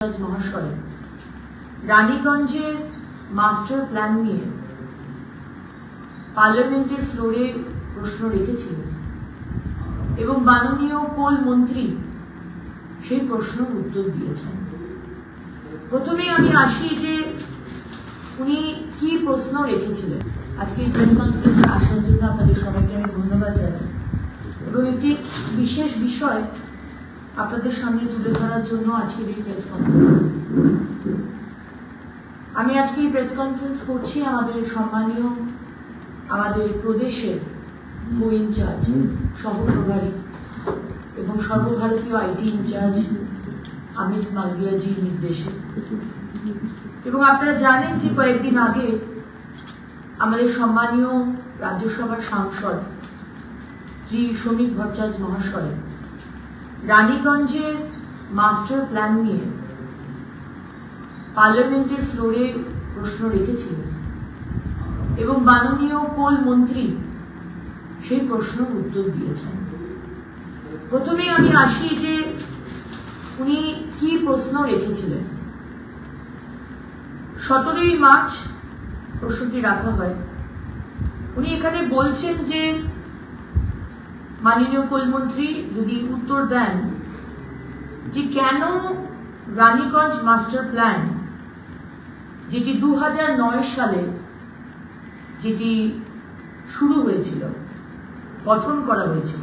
মহাশয় রানীগঞ্জের master plan নিয়ে পার্লামেন্টের ফ্লোরে প্রশ্ন রেখেছিলেন এবং মাননীয় কোল মন্ত্রী সেই প্রশ্নের উত্তর দিয়েছেন। প্রথমে আমি আসি যে উনি কি প্রশ্ন রেখেছিলেন। আজকে এই প্রেস কনফারেন্সে আসার জন্য আপনাদের সবাইকে আমি ধন্যবাদ জানাই। এবং একটি বিশেষ বিষয় আপনাদের সামনে তুলে ধরার জন্য আজকের এই প্রেস কনফারেন্স আমি আজকে এই প্রেস কনফারেন্স করছি আমাদের সম্মানীয় আমাদের প্রদেশের কো ইনচার্জ সহপ্রভারী এবং সর্বভারতীয় আইটি ইনচার্জ অমিত মালভিয়াজির নির্দেশে। এবং আপনারা জানেন যে কয়েকদিন আগে আমাদের সম্মানীয় রাজ্যসভার সাংসদ শ্রী শ্রমিক ভট্টাচার্য মহাশয় রানীগঞ্জের মাস্টার প্ল্যান নিয়ে পার্লামেন্টের ফ্লোরে প্রশ্ন রেখেছিলেন। এবং মাননীয় কোল মন্ত্রী সেই প্রশ্নের উত্তর দিয়েছেন। প্রথমে আমি আসি যে উনি কি প্রশ্ন রেখেছিলেন। সতেরোই মার্চ প্রশ্নটি রাখা হয়। উনি এখানে বলছেন যে মাননীয় কোলমন্ত্রী যদি উত্তর দেন যে কেন রানীগঞ্জ মাস্টার প্ল্যান, যেটি দু হাজার নয় সালে যেটি শুরু হয়েছিল, গঠন করা হয়েছিল,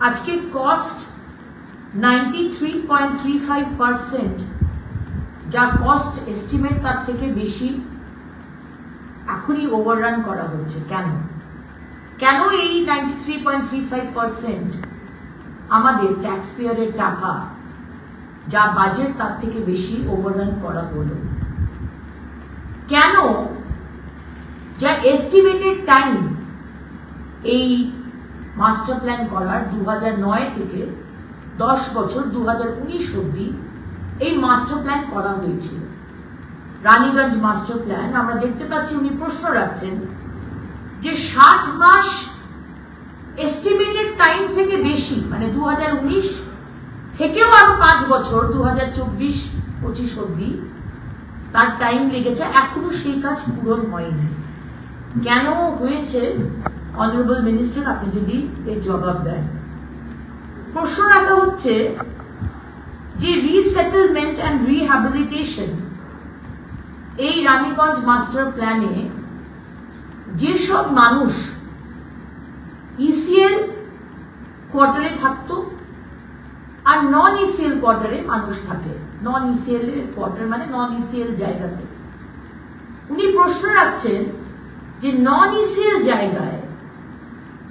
আজকে কস্ট নাইনটি যা কস্ট এস্টিমেট তার থেকে বেশি, এখনই ওভাররান করা হচ্ছে। কেন? কেন এই ninety three point three five percent আমাদের ট্যাক্স পেয়ারের টাকা যা বাজেট তার থেকে বেশি ওভাররান করা হলো? কেন যা এস্টিমেটেড টাইম এই মাস্টার প্ল্যান করার দু নয় থেকে দশ বছর দু হাজার উনিশ অব্দি এই মাস্টার প্ল্যান করা হয়েছিল। রানীগঞ্জ মাস্টার প্ল্যান আমরা দেখতে পাচ্ছি উনি প্রশ্ন রাখছেন যে ষাট মাস এস্টিমেটেড টাইম থেকে বেশি মানে দু হাজার উনিশ থেকেও আরও পাঁচ বছর দু হাজার চব্বিশ, পঁচিশ অব্দি তার টাইম লেগেছে, এখনও সেই কাজ পূরণ হয়নি। কেন হয়েছে? অনারেবল মিনিস্টার আপনি যদি এর জবাব দেন। প্রশ্ন রাখা হচ্ছে যে রিসেটেলমেন্ট অ্যান্ড রিহ্যাবিলিটেশন এই রানীগঞ্জ মাস্টার প্ল্যানে যেসব মানুষ ইসিএল কোয়ার্টারে থাকতো আর নন ইসিএল কোয়ার্টারে মানুষ থাকে। নন ইসিএল এর কোয়ার্টার মানে নন ইসিএল জায়গাতে। উনি প্রশ্ন রাখছেন যে নন ইসিএল জায়গায়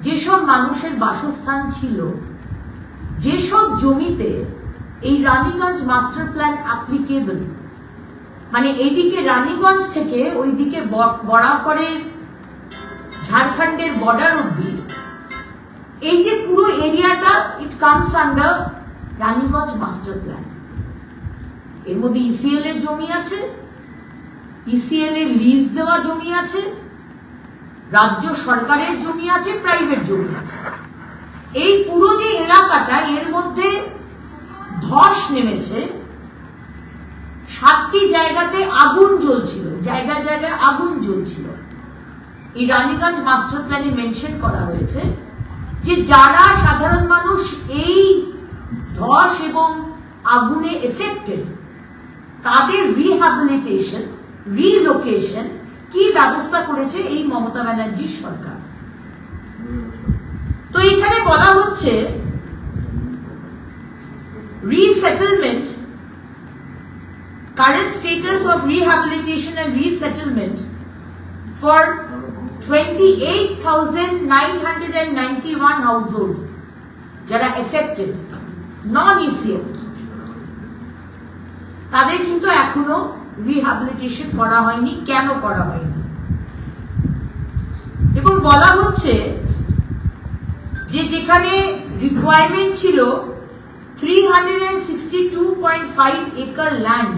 যেসব মানুষের বাসস্থান ছিল, যেসব জমিতে এই রানীগঞ্জ মাস্টার প্ল্যান অ্যাপ্লিকেবল মানে এইদিকে রানীগঞ্জ থেকে ওইদিকে বরাকরের ঝাড়খণ্ডের বর্ডার অব্দি এই যে পুরো এরিয়াটা it comes under Raniganj master plan এর মধ্যে ইসিএল এর জমি আছে ইসিএল এর লিজ দেওয়া জমি আছে, রাজ্য সরকারের জমি আছে প্রাইভেট জমি আছে। এই পুরো যে এলাকাটা, এর মধ্যে ধস নেমেছে। সাতটি জায়গাতে আগুন জ্বলছিল, জায়গায় জায়গায় আগুন জ্বলছিল। এই রানীগঞ্জ মাস্টার প্ল্যানে মেনশন করা হয়েছে যে যারা সাধারণ মানুষ এই ধস এবং আগুনে এফেক্টেড তাদের রিহ্যাবিলিটেশন রিলোকেশন কি ব্যবস্থা করেছে এই মমতা ব্যানার্জি সরকার? তো এখানে বলা হচ্ছে resettlement, current status of rehabilitation and resettlement for 28,991 household যারা affected non ECL তাদের কিন্তু এখনও রিহ্যাবিলিটেশন করা হয়নি কেন করা হয়নি? এবং বলা হচ্ছে যে যেখানে রিকোয়ারমেন্ট ছিল 362.5 একর ল্যান্ড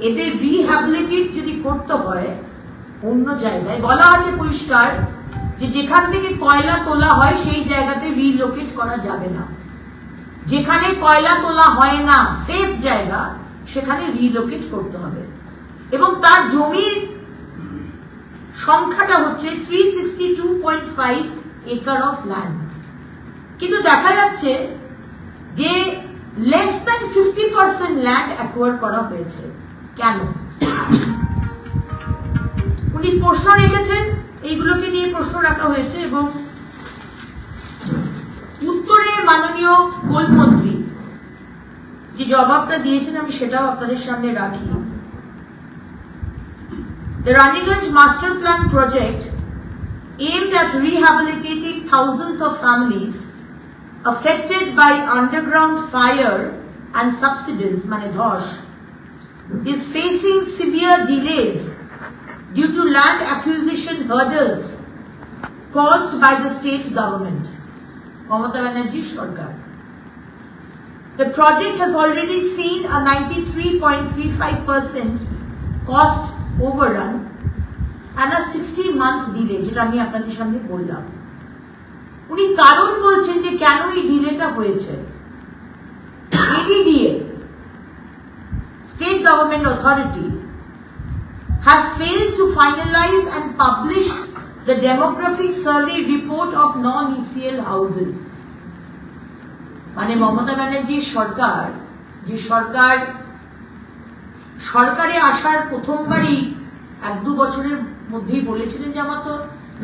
এদের রিহ্যাবিলিটেট যদি করতে হয় অন্য জায়গায়। বলা আছে পরিষ্কার যে যেখান থেকে কয়লা তোলা হয়, সেই জায়গাতে রিলোকেট করা যাবে না। যেখানে কয়লা তোলা হয় না সেফ জায়গা, সেখানে রিলোকেট করতে হবে। এবং তার জমির সংখ্যাটা হচ্ছে three sixty two point five acre of land কিন্তু দেখা যাচ্ছে যে less than fifty percent land acquire করা হয়েছে। কেন? প্রশ্ন রেখেছেন এইগুলোকে নিয়ে প্রশ্ন রাখা হয়েছে এবং উত্তরে মাননীয় গোলমন্ত্রী যে জবাবটা দিয়েছেন, আমি সেটাও আপনাদের সামনে রাখি। Raniganj master plan project aimed at rehabilitating thousands of families affected by underground fire and subsidence মানে ধস is facing severe delays land acquisition hurdles caused by the state government. Mamata Banerjee Sarkar. The project has already seen a 93.35% cost overrun and a 60 month delay, যেটা আমি আপনাদের সামনে বললাম উনি কারণ বলছেন যে কেন এই ডিলেটা হয়েছে ADDA state government authority has failed to finalize and publish the demographic survey report of non-ECL houses. মানে মমতা ব্যানার্জির সরকার, যে সরকার, সরকারে আসার প্রথমবারই এক দু বছরের মধ্যেই বলেছিলেন যে আমার তো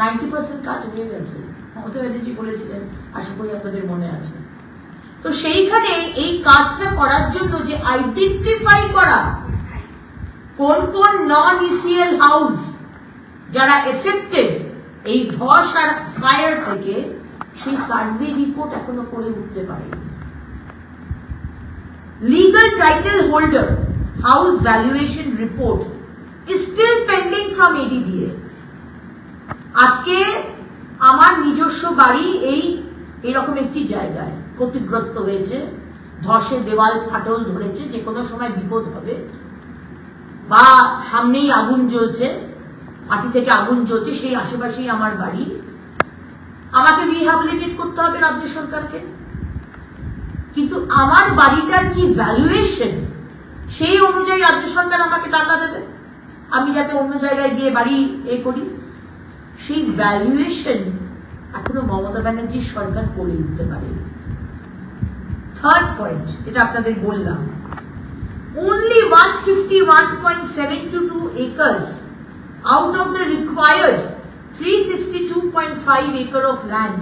নাইনটি পার্সেন্ট কাজ হয়ে গেছে মমতা ব্যানার্জি বলেছিলেন, আশা করি আপনাদের মনে আছে তো সেইখানে এই কাজটা করার জন্য যে আইডেন্টিফাই করা কোন কোন নন ইসিএল হাউস যারা এফেক্টেড এই ধস আর ফায়ার থেকে, সেই সার্ভে রিপোর্ট এখনও করে উঠতে পারেনি। Legal title holder house valuation report is still pending from ADDA আজকে আমার নিজস্ব বাড়ি এই, এরকম একটি জায়গায় ক্ষতিগ্রস্ত হয়েছে ধসে দেওয়াল ফাটল ধরেছে যে কোনো সময় বিপদ হবে। বা সামনেই আগুন জ্বলছে, মাটি থেকে আগুন জ্বলছে, সেই আশেপাশেই আমার বাড়ি। আমাকে রিহ্যাবিলিটেট করতে হবে রাজ্য সরকারকে। কিন্তু আমার বাড়িটার কি ভ্যালুয়েশন সেই অনুযায়ী রাজ্য সরকার আমাকে টাকা দেবে? আমি যাতে অন্য জায়গায় গিয়ে বাড়ি এ করি? সেই ভ্যালুয়েশন এখনও মমতা ব্যানার্জির সরকার করে উঠতে পারে থার্ড পয়েন্ট যেটা আপনাদের বললাম only 151.722 acres out of the required 362.5 acre of land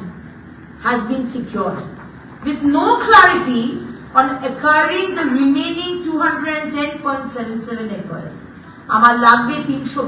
has been secured with no clarity on acquiring the remaining 210.77 acres আমার লাগবে তিনশো